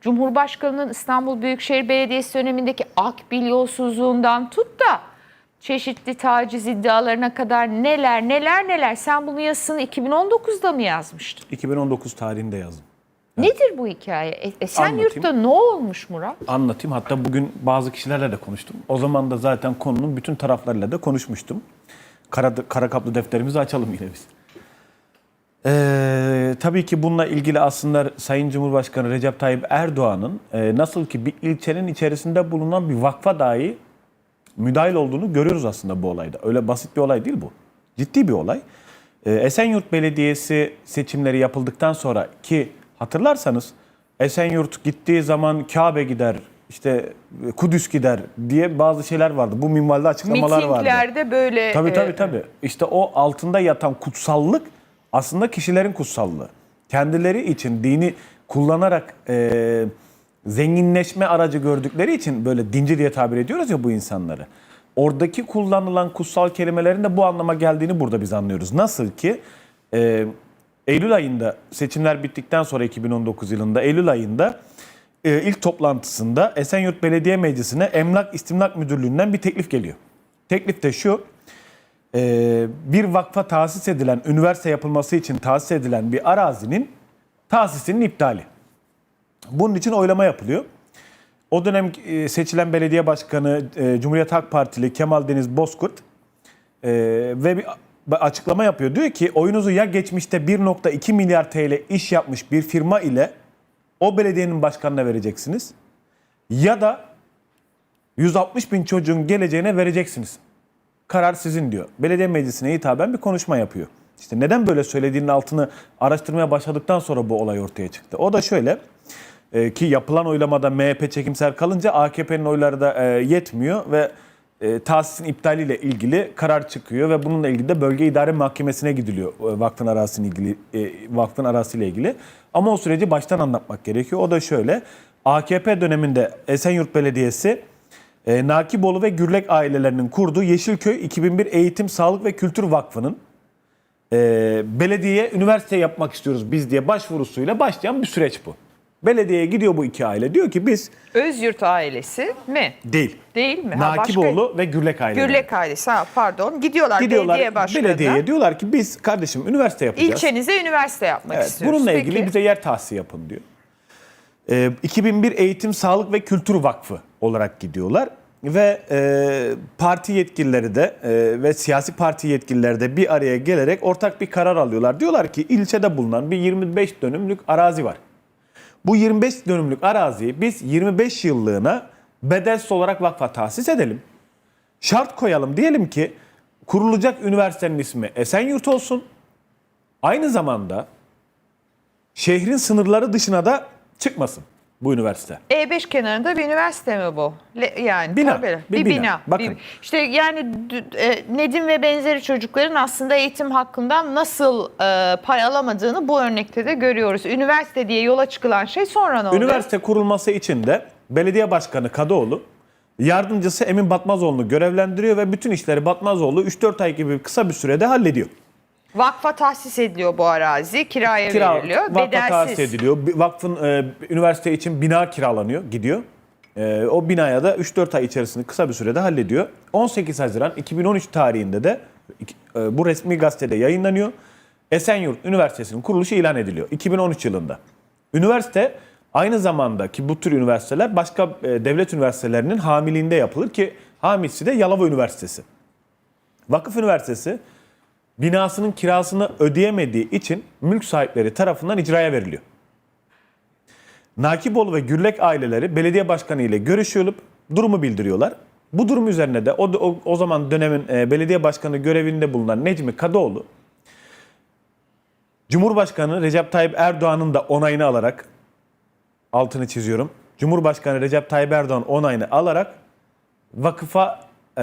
Cumhurbaşkanı'nın İstanbul Büyükşehir Belediyesi dönemindeki akbil yolsuzluğundan tut da çeşitli taciz iddialarına kadar neler neler neler. Sen bunun yazısını 2019'da mı yazmıştın? 2019 tarihinde yazdım. Nedir bu hikaye? E, Esenyurt'ta ne olmuş Murat? Anlatayım. Hatta bugün bazı kişilerle de konuştum. O zaman da zaten konunun bütün taraflarıyla da konuşmuştum. Kara, kara kaplı defterimizi açalım yine biz. Ee, tabii ki bununla ilgili aslında Sayın Cumhurbaşkanı Recep Tayyip Erdoğan'ın e, nasıl ki bir ilçenin içerisinde bulunan bir vakfa dahi müdahil olduğunu görüyoruz aslında bu olayda. Öyle basit bir olay değil bu. Ciddi bir olay. Ee, Esenyurt Belediyesi seçimleri yapıldıktan sonra ki hatırlarsanız Esenyurt gittiği zaman Kabe gider, işte Kudüs gider diye bazı şeyler vardı. Bu minvalde açıklamalar vardı. Mitinglerde böyle... Tabii e, tabii tabii. İşte o altında yatan kutsallık aslında kişilerin kutsallığı. Kendileri için dini kullanarak e, zenginleşme aracı gördükleri için böyle dinci diye tabir ediyoruz ya bu insanları. Oradaki kullanılan kutsal kelimelerin de bu anlama geldiğini burada biz anlıyoruz. Nasıl ki e, Eylül ayında seçimler bittikten sonra 2019 yılında Eylül ayında e, ilk toplantısında Esenyurt Belediye Meclisi'ne Emlak İstimlak Müdürlüğü'nden bir teklif geliyor. Teklif de şu, e, bir vakfa tahsis edilen, üniversite yapılması için tahsis edilen bir arazinin tahsisinin iptali. Bunun için oylama yapılıyor. O dönem e, seçilen belediye başkanı e, Cumhuriyet Halk Partili Kemal Deniz Bozkurt e, ve bir açıklama yapıyor. Diyor ki oyunuzu ya geçmişte 1.2 milyar TL iş yapmış bir firma ile o belediyenin başkanına vereceksiniz ya da 160 bin çocuğun geleceğine vereceksiniz. Karar sizin diyor. Belediye meclisine hitaben bir konuşma yapıyor. İşte neden böyle söylediğinin altını araştırmaya başladıktan sonra bu olay ortaya çıktı. O da şöyle e, ki yapılan oylamada MHP çekimser kalınca AKP'nin oyları da e, yetmiyor ve e, tahsisin iptaliyle ilgili karar çıkıyor ve bununla ilgili de bölge idare mahkemesine gidiliyor e, vakfın arazisiyle ilgili e, vakfın arazisiyle ilgili. Ama o süreci baştan anlatmak gerekiyor. O da şöyle. AKP döneminde Esenyurt Belediyesi e, Nakiboğlu ve Gürlek ailelerinin kurduğu Yeşilköy 2001 Eğitim, Sağlık ve Kültür Vakfı'nın e, belediyeye üniversite yapmak istiyoruz biz diye başvurusuyla başlayan bir süreç bu. Belediyeye gidiyor bu iki aile. Diyor ki biz Özyurt ailesi mi? değil. Değil mi? Ha, Nakiboğlu ve Gürlek aileleri. Gürlek ailesi ha pardon. Gidiyorlar, Gidiyorlar belediye başkanına. belediyeye diyorlar ki biz kardeşim üniversite yapacağız. İlçenize üniversite yapmak Evet, istiyoruz. bununla Peki. ilgili bize yer tahsisi yapın diyor. Ee, 2001 Eğitim, Sağlık ve Kültür Vakfı olarak gidiyorlar. Ve e, parti yetkilileri de e, ve siyasi parti yetkilileri de bir araya gelerek ortak bir karar alıyorlar. Diyorlar ki ilçede bulunan bir 25 dönümlük arazi var. Bu 25 dönümlük araziyi biz 25 yıllığına bedelsiz olarak vakfa tahsis edelim. Şart koyalım diyelim ki kurulacak üniversitenin ismi Esenyurt olsun. Aynı zamanda şehrin sınırları dışına da çıkmasın bu üniversite. E5 E kenarında bir üniversite mi bu? Le- yani Bina, tabii. bir bir bina. bina. Bakın. Bir- işte yani e, Nedim ve benzeri çocukların aslında eğitim hakkından nasıl e, pay alamadığını bu örnekte de görüyoruz. Üniversite diye yola çıkılan şey sonra ne oldu? Üniversite kurulması için de belediye başkanı Kadıoğlu yardımcısı Emin Batmazoğlu'nu görevlendiriyor ve bütün işleri Batmazoğlu 3-4 ay gibi kısa bir sürede hallediyor. Vakfa tahsis ediliyor bu arazi, kiraya Kira, veriliyor. vakfa Bedelsiz. tahsis ediliyor. Bir Vakfın e, üniversite için bina kiralanıyor, gidiyor. E, o binaya da 3-4 ay içerisinde kısa bir sürede hallediyor. 18 Haziran 2013 tarihinde de e, bu resmi gazetede yayınlanıyor. Esenyurt Üniversitesi'nin kuruluşu ilan ediliyor 2013 yılında. Üniversite aynı zamanda ki bu tür üniversiteler başka e, devlet üniversitelerinin hamiliğinde yapılır ki hamisi de Yalova Üniversitesi. Vakıf Üniversitesi binasının kirasını ödeyemediği için mülk sahipleri tarafından icraya veriliyor. Nakiboğlu ve Gürlek aileleri belediye başkanı ile görüşüyor, durumu bildiriyorlar. Bu durum üzerine de o, o, o zaman dönemin e, belediye başkanı görevinde bulunan Necmi Kadıoğlu, Cumhurbaşkanı Recep Tayyip Erdoğan'ın da onayını alarak, altını çiziyorum, Cumhurbaşkanı Recep Tayyip Erdoğan onayını alarak vakıfa e,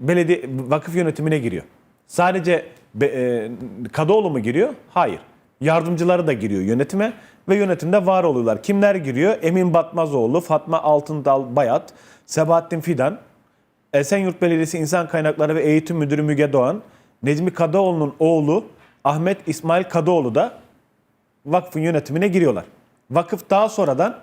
belediye vakıf yönetimine giriyor. Sadece be, e, Kadıoğlu mu giriyor? Hayır. Yardımcıları da giriyor yönetime ve yönetimde var oluyorlar. Kimler giriyor? Emin Batmazoğlu, Fatma Altındal Bayat, Sebahattin Fidan, Esenyurt Belediyesi İnsan Kaynakları ve Eğitim Müdürü Müge Doğan, Necmi Kadıoğlu'nun oğlu Ahmet İsmail Kadıoğlu da vakfın yönetimine giriyorlar. Vakıf daha sonradan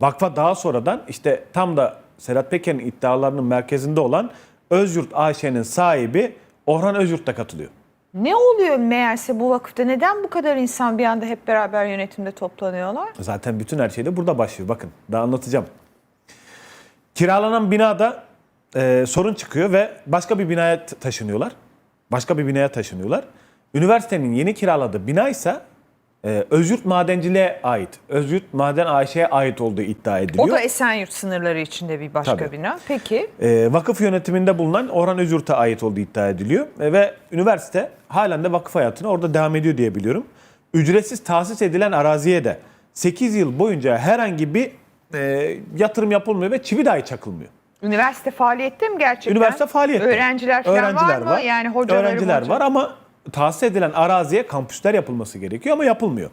vakfa daha sonradan işte tam da Serhat Peker'in iddialarının merkezinde olan Özyurt AŞ'nin sahibi Orhan Özyurt da katılıyor. Ne oluyor meğerse bu vakıfta? Neden bu kadar insan bir anda hep beraber yönetimde toplanıyorlar? Zaten bütün her şey de burada başlıyor. Bakın daha anlatacağım. Kiralanan binada e, sorun çıkıyor ve başka bir binaya taşınıyorlar. Başka bir binaya taşınıyorlar. Üniversitenin yeni kiraladığı bina ise e, Madenciliğe ait. Özyurt Maden AŞ'ye ait olduğu iddia ediliyor. O da Esenyurt sınırları içinde bir başka Tabii. bina. Peki. E, vakıf yönetiminde bulunan Orhan Özyurt'a ait olduğu iddia ediliyor. E, ve üniversite halen de vakıf hayatına orada devam ediyor diye biliyorum. Ücretsiz tahsis edilen araziye de 8 yıl boyunca herhangi bir e, yatırım yapılmıyor ve çivi dahi çakılmıyor. Üniversite faaliyette mi gerçekten? Üniversite faaliyette. Öğrenciler falan var mı? Yani hocaları Öğrenciler hoca- var ama tahsis edilen araziye kampüsler yapılması gerekiyor ama yapılmıyor.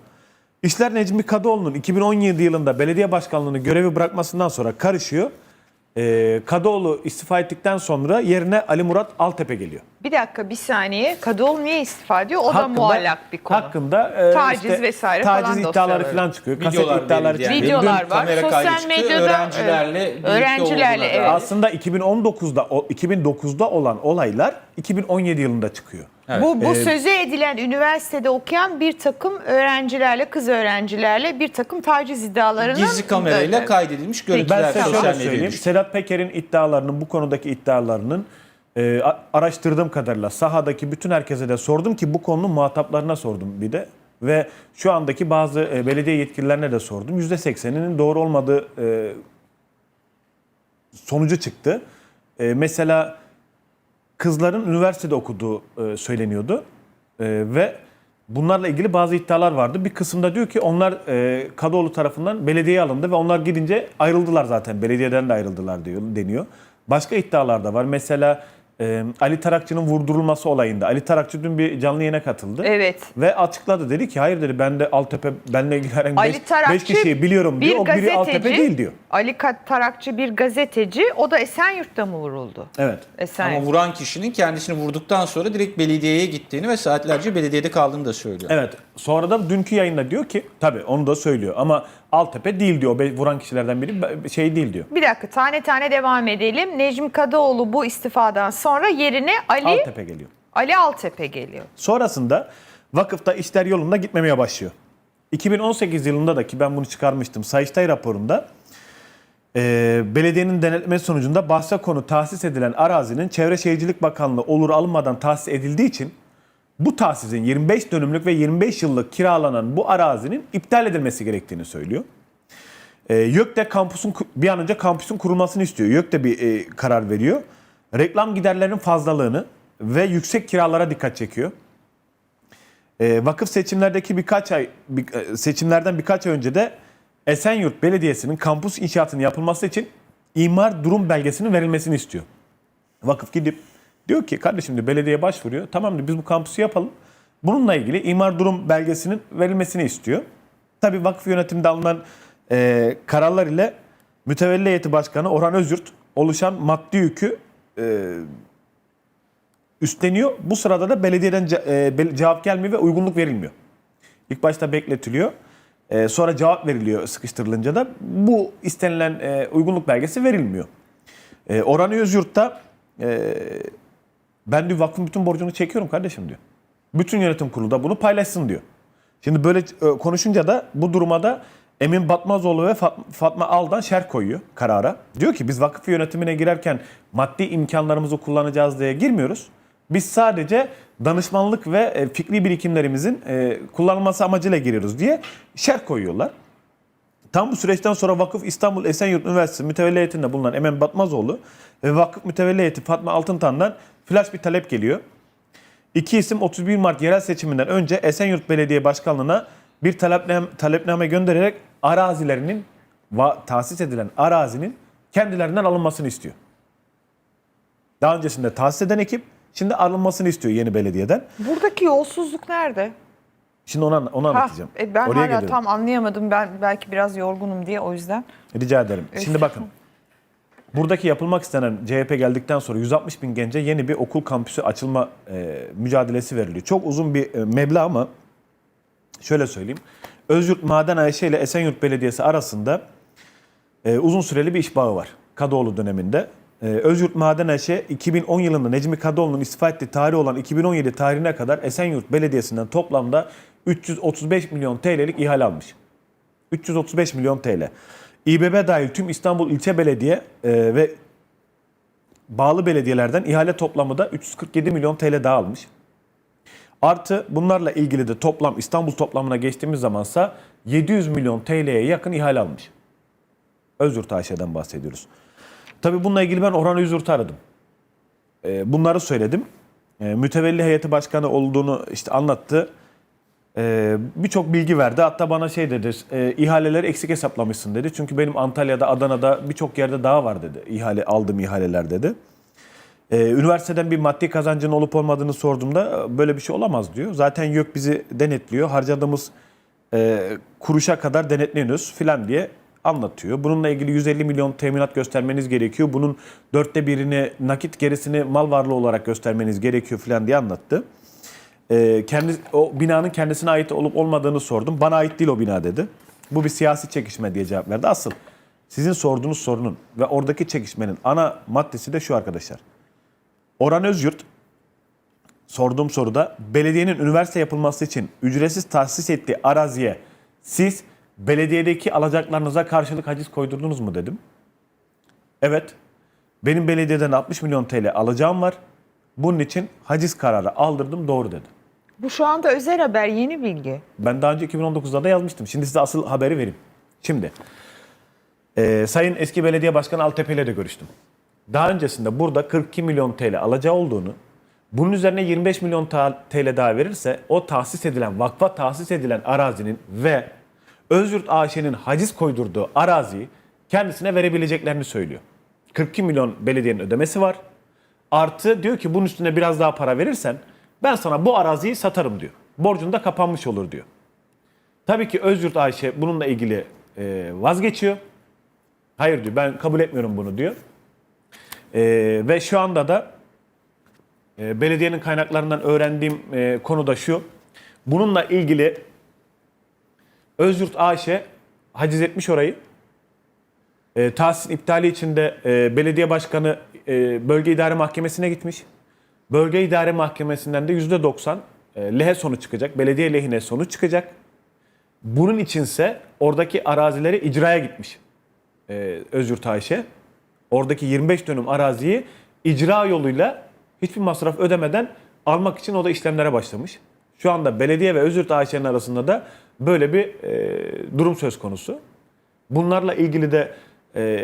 İşler Necmi Kadıoğlu'nun 2017 yılında belediye başkanlığını görevi bırakmasından sonra karışıyor. Ee, Kadıoğlu istifa ettikten sonra yerine Ali Murat Altepe geliyor. Bir dakika bir saniye. Kadıoğlu niye istifa ediyor? O da muallak bir konu. Hakkında e, Taciz vesaire taciz falan iddiaları dosyaları. falan çıkıyor. Kaset Videolar iddiaları verildi yani. çıkıyor. Videolar Dün var. kamera kaydı Sosyal çıktı. medyada öğrencilerle evet. birlikte öğrencilerle olduğuna evet. Aslında 2019'da o- 2009'da olan olaylar 2017 yılında çıkıyor. Bu, bu Ee, söze edilen üniversitede okuyan bir takım öğrencilerle, kız öğrencilerle bir takım taciz iddialarının... Gizli kamerayla Evet. kaydedilmiş Ben görüntüler size sosyal şöyle söyleyeyim. düştü. Sedat Peker'in iddialarının, bu konudaki iddialarının e, araştırdığım kadarıyla sahadaki bütün herkese de sordum ki bu konunun muhataplarına sordum bir de. Ve şu andaki bazı e, belediye yetkililerine de sordum. %80'inin doğru olmadığı e, sonucu çıktı. E, mesela kızların üniversitede okuduğu e, söyleniyordu. E, ve bunlarla ilgili bazı iddialar vardı. Bir kısımda diyor ki onlar e, Kadıoğlu tarafından belediyeye alındı ve onlar gidince ayrıldılar zaten. Belediyeden de ayrıldılar diyor deniyor. Başka iddialar da var. Mesela e, Ali Tarakçı'nın vurdurulması olayında. Ali Tarakçı dün bir canlı yayına katıldı. Evet. Ve açıkladı dedi ki hayır dedi ben de Altepe benle ilgili herhangi Ali 5 Tarakçı kişiyi biliyorum diyor. O biri Altepe değil diyor. Ali Tarakçı bir gazeteci. O da Esenyurt'ta mı vuruldu? Evet. Ama Esenyurt. vuran kişinin kendisini vurduktan sonra direkt belediyeye gittiğini ve saatlerce belediyede kaldığını da söylüyor. Evet. Sonra da dünkü yayında diyor ki tabii onu da söylüyor ama Altepe değil diyor. Be- vuran kişilerden biri şey değil diyor. Bir dakika tane tane devam edelim. Necmi Kadıoğlu bu istifadan sonra yerine Ali Altepe geliyor. Ali Altepe geliyor. Sonrasında vakıfta işler yolunda gitmemeye başlıyor. 2018 yılında da ki ben bunu çıkarmıştım Sayıştay raporunda e, belediyenin denetleme sonucunda bahse konu tahsis edilen arazinin Çevre Şehircilik Bakanlığı olur alınmadan tahsis edildiği için bu tahsisin 25 dönümlük ve 25 yıllık kiralanan bu arazinin iptal edilmesi gerektiğini söylüyor. E, YÖK de kampüsün bir an önce kampüsün kurulmasını istiyor. YÖK de bir e, karar veriyor. Reklam giderlerinin fazlalığını ve yüksek kiralara dikkat çekiyor. E, vakıf seçimlerdeki birkaç ay bir- e, seçimlerden birkaç ay önce de Esenyurt Belediyesi'nin kampüs inşaatının yapılması için imar durum belgesinin verilmesini istiyor. Vakıf gidip diyor ki kardeşim diyor belediye başvuruyor. Tamam diyor biz bu kampüsü yapalım. Bununla ilgili imar durum belgesinin verilmesini istiyor. Tabii vakıf yönetiminde alınan e, kararlar ile mütevelli heyeti başkanı Orhan Özyurt oluşan maddi yükü e, üstleniyor. Bu sırada da belediyeden ce- e, cevap gelmiyor ve uygunluk verilmiyor. İlk başta bekletiliyor. E, sonra cevap veriliyor sıkıştırılınca da bu istenilen e, uygunluk belgesi verilmiyor. E, Orhan Özyurt da e, ben diyor vakfın bütün borcunu çekiyorum kardeşim diyor. Bütün yönetim kurulu da bunu paylaşsın diyor. Şimdi böyle e, konuşunca da bu duruma da Emin Batmazoğlu ve Fat- Fatma Aldan şer koyuyor karara. Diyor ki biz vakıf yönetimine girerken maddi imkanlarımızı kullanacağız diye girmiyoruz. Biz sadece danışmanlık ve e, fikri birikimlerimizin e, kullanılması amacıyla giriyoruz diye şer koyuyorlar. Tam bu süreçten sonra Vakıf İstanbul Esenyurt Üniversitesi mütevelli heyetinde bulunan Emen Batmazoğlu ve Vakıf mütevelli heyeti Fatma Altıntan'dan flash bir talep geliyor. İki isim 31 Mart yerel seçiminden önce Esenyurt Belediye Başkanlığı'na bir talepname, talepname göndererek arazilerinin va, tahsis edilen arazinin kendilerinden alınmasını istiyor. Daha öncesinde tahsis eden ekip şimdi alınmasını istiyor yeni belediyeden. Buradaki yolsuzluk nerede? Şimdi onu, onu Ha, anlatacağım. e, ben Oraya hala geliyorum. tam anlayamadım. Ben belki biraz yorgunum diye o yüzden. Rica ederim. Şimdi bakın. Buradaki yapılmak istenen CHP geldikten sonra 160 bin gence yeni bir okul kampüsü açılma e, mücadelesi veriliyor. Çok uzun bir e, meblağ ama şöyle söyleyeyim. Özyurt Maden AŞ ile Esenyurt Belediyesi arasında e, uzun süreli bir iş bağı var. Kadıoğlu döneminde. E, Özyurt Maden AŞ 2010 yılında Necmi Kadıoğlu'nun istifa ettiği tarih olan 2017 tarihine kadar Esenyurt Belediyesi'nden toplamda 335 milyon TL'lik ihale almış. 335 milyon TL. İBB dahil tüm İstanbul ilçe belediye e, ve bağlı belediyelerden ihale toplamı da 347 milyon TL daha almış. Artı bunlarla ilgili de toplam İstanbul toplamına geçtiğimiz zamansa 700 milyon TL'ye yakın ihale almış. Özyurt AŞ'den bahsediyoruz. Tabii bununla ilgili ben Orhan Özürt'ü aradım. Ee, bunları söyledim. Ee, mütevelli heyeti başkanı olduğunu işte anlattı. Ee, Birçok bilgi verdi. Hatta bana şey dedi, e, ihaleleri eksik hesaplamışsın dedi. Çünkü benim Antalya'da, Adana'da birçok yerde daha var dedi. İhale, aldığım ihaleler dedi. Ee, üniversiteden bir maddi kazancın olup olmadığını sorduğumda "E, böyle bir şey olamaz diyor. Zaten YÖK bizi denetliyor. Harcadığımız e, kuruşa kadar denetleniyoruz filan diye anlatıyor. Bununla ilgili 150 milyon teminat göstermeniz gerekiyor. Bunun dörtte birini nakit gerisini mal varlığı olarak göstermeniz gerekiyor filan diye anlattı. Ee, kendi, o binanın kendisine ait olup olmadığını sordum. Bana ait değil o bina dedi. Bu bir siyasi çekişme diye cevap verdi. Asıl sizin sorduğunuz sorunun ve oradaki çekişmenin ana maddesi de şu arkadaşlar. Orhan Özyurt sorduğum soruda belediyenin üniversite yapılması için ücretsiz tahsis ettiği araziye siz belediyedeki alacaklarınıza karşılık haciz koydurdunuz mu dedim. Evet. Benim belediyeden 60 milyon TL alacağım var. Bunun için haciz kararı aldırdım doğru dedi. Bu şu anda özel haber, yeni bilgi. Ben daha önce 2019'da da yazmıştım. Şimdi size asıl haberi vereyim. Şimdi e, Sayın eski belediye başkanı Altepe ile de görüştüm. Daha öncesinde burada 42 milyon TL alacağı olduğunu, bunun üzerine 25 milyon TL daha verirse o tahsis edilen, vakfa tahsis edilen arazinin ve Özyurt AŞ'nin haciz koydurduğu araziyi kendisine verebileceklerini söylüyor. 42 milyon belediyenin ödemesi var. Artı diyor ki bunun üstüne biraz daha para verirsen ben sana bu araziyi satarım diyor. Borcun da kapanmış olur diyor. Tabii ki Özyurt Ayşe bununla ilgili e, vazgeçiyor. Hayır diyor ben kabul etmiyorum bunu diyor. E, ve şu anda da e, belediyenin kaynaklarından öğrendiğim e, konu da şu. Bununla ilgili Özyurt Ayşe haciz etmiş orayı. E, tahsisin iptali için de e, belediye başkanı e, bölge idare mahkemesine gitmiş. Bölge idare mahkemesinden de %90 e, lehe sonuç çıkacak. Belediye lehine sonuç çıkacak. Bunun içinse oradaki arazileri icraya gitmiş e, Özyurt Ayşe. Oradaki 25 dönüm araziyi icra yoluyla hiçbir masraf ödemeden almak için o da işlemlere başlamış. Şu anda belediye ve Özyurt Ayşe'nin arasında da böyle bir e, durum söz konusu. Bunlarla ilgili de e,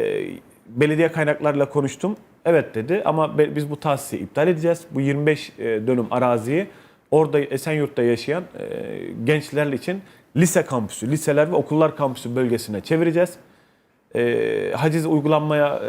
belediye kaynaklarıyla konuştum. Evet dedi ama biz bu tahsisi iptal edeceğiz. Bu 25 e, dönüm araziyi orada Esenyurt'ta yaşayan e, gençler için lise kampüsü, liseler ve okullar kampüsü bölgesine çevireceğiz. E, haciz uygulanmaya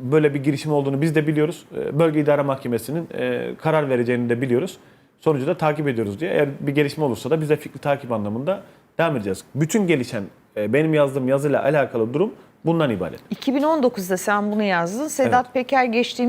böyle bir girişim olduğunu biz de biliyoruz. Bölge İdare Mahkemesi'nin karar vereceğini de biliyoruz. Sonucu da takip ediyoruz diye. Eğer bir gelişme olursa da biz de fikri takip anlamında devam edeceğiz. Bütün gelişen benim yazdığım yazıyla alakalı durum bundan ibaret. 2019'da sen bunu yazdın. Sedat Peker geçtiğimiz